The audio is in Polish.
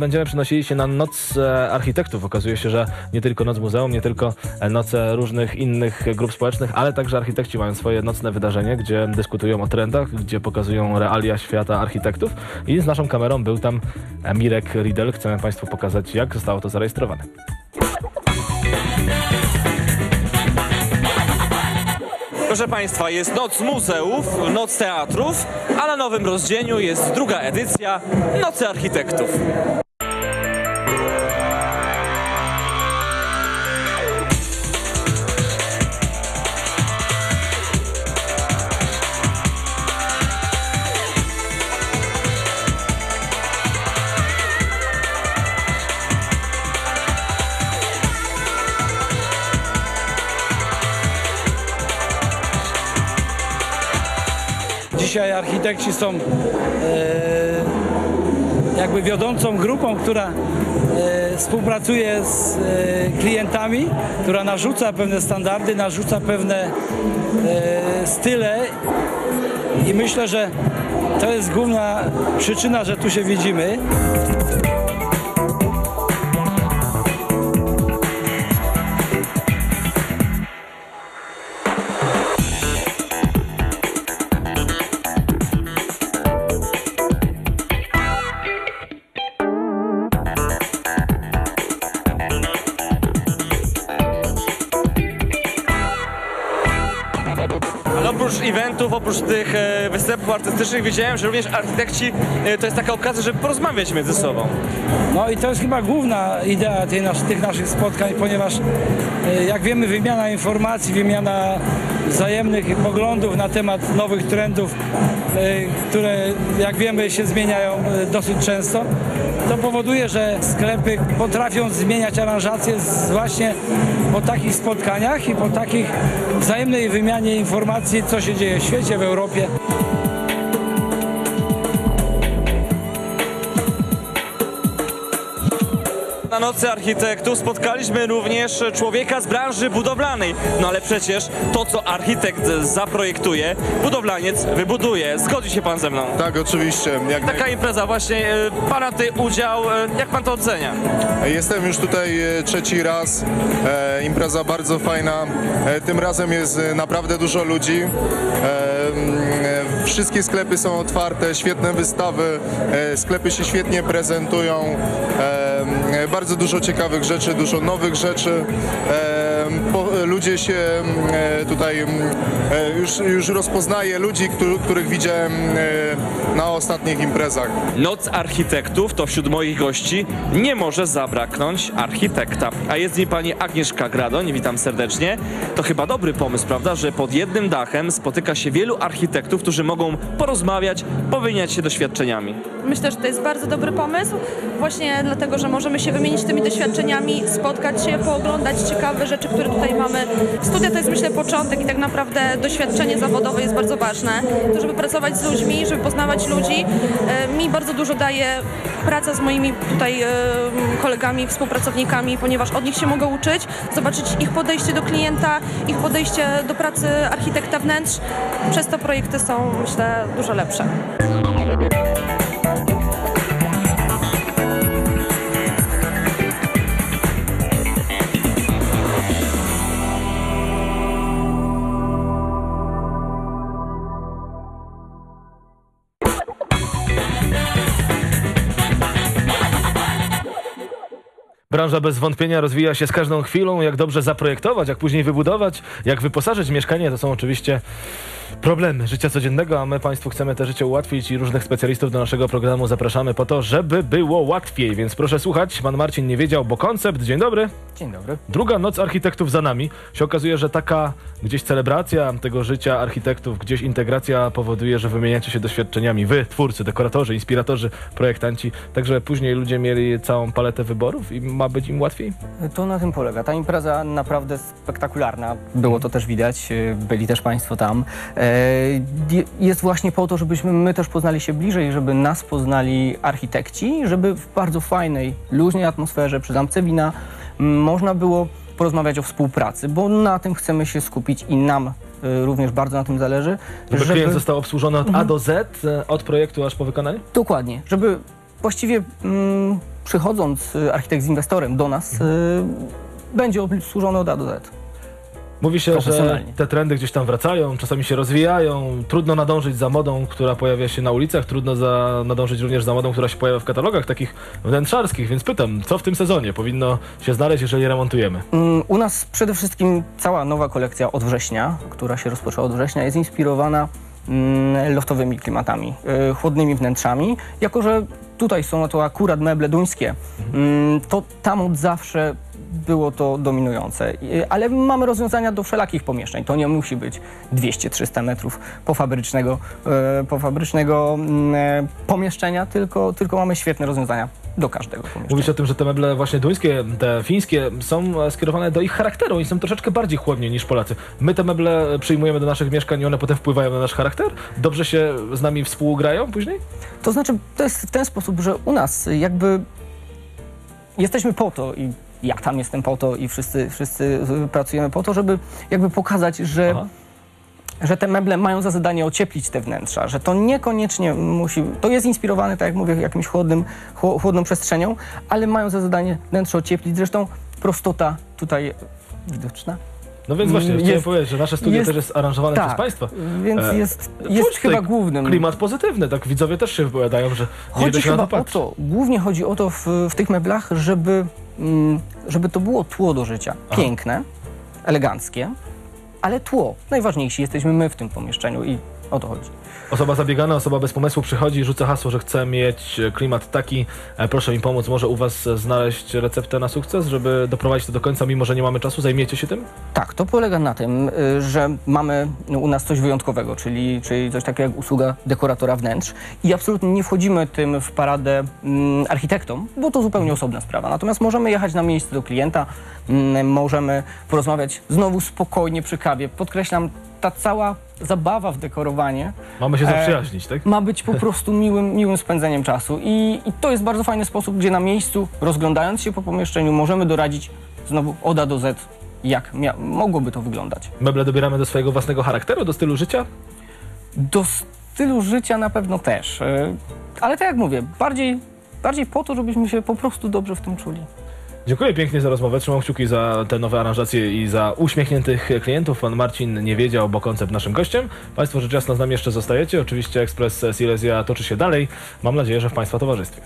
Będziemy przenosili się na Noc e, Architektów. Okazuje się, że nie tylko Noc Muzeum, nie tylko e, noce różnych innych grup społecznych, ale także architekci mają swoje nocne wydarzenie, gdzie dyskutują o trendach, gdzie pokazują realia świata architektów. I z naszą kamerą był tam Mirek Riedel. Chcemy Państwu pokazać, jak zostało to zarejestrowane. Proszę Państwa, jest Noc Muzeów, Noc Teatrów, a na nowym rozdzieniu jest druga edycja Nocy Architektów. Dzisiaj architekci są e, jakby wiodącą grupą, która e, współpracuje z e, klientami, która narzuca pewne standardy, narzuca pewne style i myślę, że to jest główna przyczyna, że tu się widzimy. Eventów, oprócz tych e, występów artystycznych widziałem, że również architekci e, to jest taka okazja, żeby porozmawiać między sobą. No i to jest chyba główna idea nas, tych naszych spotkań, ponieważ e, jak wiemy wymiana informacji, wymiana wzajemnych poglądów na temat nowych trendów, które jak wiemy się zmieniają dosyć często, to powoduje, że sklepy potrafią zmieniać aranżacje z- właśnie po takich spotkaniach i po takich wzajemnej wymianie informacji, co się dzieje w świecie, w Europie. Na Nocy Architektów spotkaliśmy również człowieka z branży budowlanej. No ale przecież to, co architekt zaprojektuje, budowlaniec wybuduje. Zgodzi się pan ze mną? Tak, oczywiście. Jak Taka impreza właśnie, e, pana tutaj udział, e, jak pan to ocenia? naj- Jestem już tutaj e, trzeci raz. Impreza bardzo fajna. Tym razem jest naprawdę dużo ludzi. E, e, wszystkie sklepy są otwarte, świetne wystawy. E, sklepy się świetnie prezentują. E, mm, bardzo dużo ciekawych rzeczy, dużo nowych rzeczy. E, po, ludzie się e, tutaj e, już, już rozpoznaje ludzi, któ- których widziałem e, na ostatnich imprezach. Noc Architektów to wśród moich gości nie może zabraknąć architekta. A jest z nim pani Agnieszka Gradoń, witam serdecznie. To chyba dobry pomysł, prawda, że pod jednym dachem spotyka się wielu architektów, którzy mogą porozmawiać, powymieniać się doświadczeniami. Myślę, że to jest bardzo dobry pomysł, właśnie dlatego, że możemy się wymienić tymi doświadczeniami, spotkać się, pooglądać ciekawe rzeczy, które tutaj mamy. Studia to jest myślę początek i tak naprawdę doświadczenie zawodowe jest bardzo ważne. To, żeby pracować z ludźmi, żeby poznawać ludzi, e, mi bardzo dużo daje praca z moimi tutaj e, kolegami, współpracownikami, ponieważ od nich się mogę uczyć, zobaczyć ich podejście do klienta, ich podejście do pracy architekta wnętrz. Przez to projekty są, myślę, dużo lepsze. Branża bez wątpienia rozwija się z każdą chwilą. Jak dobrze zaprojektować, jak później wybudować, jak wyposażyć mieszkanie, to są oczywiście problemy życia codziennego, a my Państwu chcemy te życie ułatwić i różnych specjalistów do naszego programu zapraszamy po to, żeby było łatwiej. Więc proszę słuchać, pan Marcin nie wiedział, bo koncept, dzień dobry. Dzień dobry. Druga noc architektów za nami. Się okazuje, że taka gdzieś celebracja tego życia architektów, gdzieś integracja powoduje, że wymieniacie się doświadczeniami. Wy, twórcy, dekoratorzy, inspiratorzy, projektanci, także później ludzie mieli całą paletę wyborów i ma być im łatwiej? To na tym polega. Ta impreza naprawdę spektakularna. Było to też widać, e, byli też Państwo tam. E, je- Jest właśnie po to, żebyśmy my też poznali się bliżej, żeby nas poznali architekci, żeby w bardzo fajnej, luźnej atmosferze przy zamce wina można było porozmawiać o współpracy, bo na tym chcemy się skupić i nam e, również bardzo na tym zależy, Żeby, klient został obsłużony od A do Z, od projektu aż po wykonanie? Dokładnie, żeby właściwie mm, przychodząc y, architekt z inwestorem do nas, y, będzie obsłużony od A do Z. Mówi się, że te trendy gdzieś tam wracają, czasami się rozwijają. Trudno nadążyć za modą, która pojawia się na ulicach, trudno za, nadążyć również za modą, która się pojawia w katalogach takich wnętrzarskich, więc pytam, co w tym sezonie powinno się znaleźć, jeżeli remontujemy? Mm, U nas przede wszystkim cała nowa kolekcja od września, która się rozpoczęła od września, jest inspirowana mm, loftowymi klimatami, y, chłodnymi wnętrzami. Jako, że tutaj są to akurat meble duńskie, mm, to tam od zawsze było to dominujące. Ale mamy rozwiązania do wszelakich pomieszczeń. To nie musi być 200-300 metrów pofabrycznego, y, pofabrycznego mm, e, pomieszczenia, tylko, tylko mamy świetne rozwiązania do każdego pomieszczenia. Mówisz o tym, że te meble właśnie duńskie, te fińskie są e, skierowane do ich charakteru i są troszeczkę bardziej chłodnie niż Polacy. My te meble przyjmujemy do naszych mieszkań i one potem wpływają na nasz charakter? Dobrze się z nami współgrają później? To znaczy, to jest w ten sposób, że u nas jakby jesteśmy po to i ja tam jestem po to i wszyscy, wszyscy y, pracujemy po to, żeby jakby pokazać, że, Aha. Że te meble mają za zadanie ocieplić te wnętrza, że to niekoniecznie musi, to jest inspirowane, tak jak mówię, jakimś chłodnym, chło- chłodną przestrzenią, ale mają za zadanie wnętrze ocieplić. Zresztą prostota tutaj widoczna. No więc właśnie, Jest- chciałem powiedzieć, że nasze studio jest- też jest aranżowane tak, przez Państwa. Więc E, jest, jest chyba głównym. Klimat pozytywny, tak widzowie też się wypowiadają, że nie Chodzi chyba o to, głównie chodzi o to w, w tych meblach, żeby, mm, żeby to było tło do życia. Aha. Piękne, eleganckie, ale tło. Najważniejsi jesteśmy my w tym pomieszczeniu i o to chodzi. Osoba zabiegana, osoba bez pomysłu przychodzi, rzuca hasło, że chce mieć klimat taki. E, Proszę mi pomóc, może u Was znaleźć receptę na sukces, żeby doprowadzić to do końca, mimo że nie mamy czasu? Zajmiecie się tym? Tak, to polega na tym, że mamy u nas coś wyjątkowego, czyli, czyli coś takiego jak usługa dekoratora wnętrz i absolutnie nie wchodzimy tym w paradę mm, architektom, bo to zupełnie osobna sprawa. Natomiast możemy jechać na miejsce do klienta, mm, możemy porozmawiać znowu spokojnie przy kawie. Podkreślam, ta cała zabawa w dekorowanie Mamy się E, zaprzyjaźnić, tak? ma być po prostu miłym, miłym spędzeniem czasu. I, I to jest bardzo fajny sposób, gdzie na miejscu, rozglądając się po pomieszczeniu, możemy doradzić znowu od A do Z, jak mia- mogłoby to wyglądać. Meble dobieramy do swojego własnego charakteru, do stylu życia? Do stylu życia na pewno też. e, Ale tak jak mówię, bardziej, bardziej po to, żebyśmy się po prostu dobrze w tym czuli. Dziękuję pięknie za rozmowę. Trzymam kciuki za te nowe aranżacje i za uśmiechniętych klientów. Pan Marcin nie wiedział, bo koncept naszym gościem. Państwo rzecz jasna z nami jeszcze zostajecie. Oczywiście ekspres Silesia toczy się dalej. Mam nadzieję, że w Państwa towarzystwie.